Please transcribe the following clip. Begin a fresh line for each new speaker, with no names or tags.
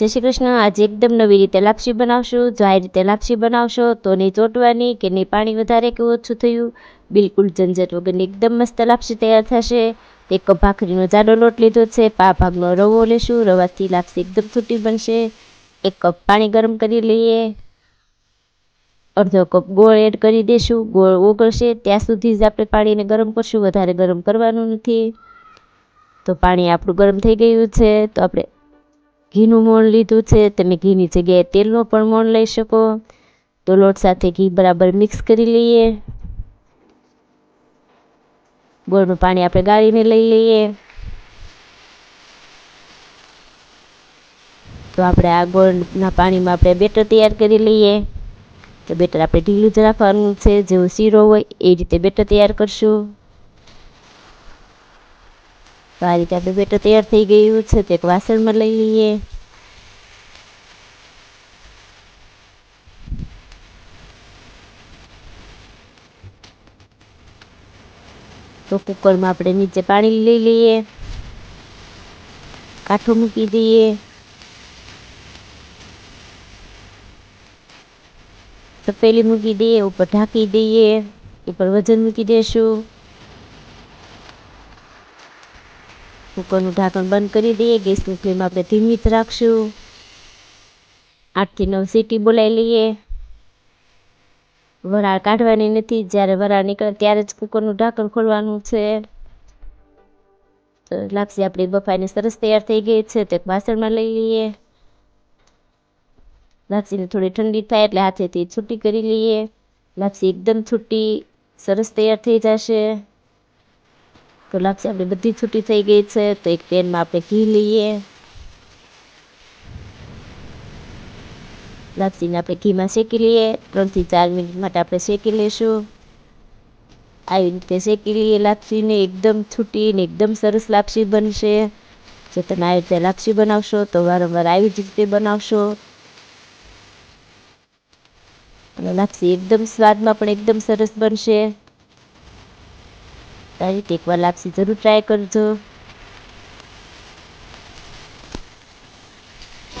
જય શ્રી કૃષ્ણ. આજે એકદમ નવી રીતે લાપસી બનાવશું જો આ રીતે લાપસી બનાવશો, તો નહીં ચોંટવાની કે નહીં પાણી વધારે કે ઓછું થયું? બિલકુલ ઝંઝટ વગરની એકદમ મસ્ત લાપસી તૈયાર થશે. એક કપ ભાખરીનો જાડો લોટ લીધો છે, પા ભાગનો રવો લેશું, રવાથી લાપસી એકદમ છૂટી બનશે. એક કપ પાણી ગરમ કરી લઈએ. અડધો કપ ગોળ એડ કરી દઈશું ગોળ ઓગળશે, ત્યાં સુધી જ આપણે પાણીને ગરમ કરશું. વધારે ગરમ કરવાનું નથી. તો પાણી આપણું ગરમ થઈ ગયું છે, તો આપણે ઘીનું મોણ લીધું છે, તમે ઘીની જગ્યાએ તેલનો પણ મોણ લઈ શકો. તો લોટ સાથે ઘી બરાબર મિક્સ કરી લઈએ. ગોળનું પાણી આપણે ગાળીને લઈ લઈએ. તો આપણે આ ગોળના પાણીમાં આપણે બેટર તૈયાર કરી લઈએ. તો બેટર આપણે ઢીલું જ રાખવાનું છે, જેવો શીરો હોય એ રીતે બેટર તૈયાર કરશું. તો આ રીતે આપણું બેટર તૈયાર થઈ ગયું છે, તો એક વાસણમાં લઈ લઈએ. તો કુકરમાં આપણે નીચે પાણી લઈ લઈએ. કાઠું મૂકી દઈએ. તપેલી મૂકી દઈએ, ઉપર ઢાંકી દઈએ. ઉપર વજન મૂકી દઈશું કુકરનું ઢાંકણ બંધ કરી દઈએ, ગેસની ફ્લેમ આપણે ધીમી જ રાખશું. આઠથી નવ સીટી બોલાવી લઈએ. વરાળ કાઢવાની નથી, જ્યારે વરાળ નીકળે ત્યારે જ કુકરનું ઢાંકણ ખોલવાનું છે. તો લાપસી આપણી બફાઈને સરસ તૈયાર થઈ ગઈ છે, તો વાસણમાં લઈ લઈએ. લાપસીને થોડી ઠંડી થાય એટલે હાથેથી છૂટી કરી લઈએ. લાપસી એકદમ છૂટી, સરસ તૈયાર થઈ જશે. તો લાપસી આપણી બધી છૂટી થઈ ગઈ છે, તો એક પેનમાં આપણે ઘી લઈએ. લાપસીને આપણે ઘીમાં શેકી લઈએ. ત્રણથી ચાર મિનિટ માટે આપણે શેકી લઈશું. આવી રીતે શેકી લઈએ લાપસીને. એકદમ છૂટી ને એકદમ સરસ લાપસી બનશે. જો તમે આવી રીતે લાપસી બનાવશો, તો વારંવાર આવી જ રીતે બનાવશો. અને લાપસી એકદમ સ્વાદમાં પણ એકદમ સરસ બનશે. આ રીતે એકવાર લાપસી જરૂર ટ્રાય કરજો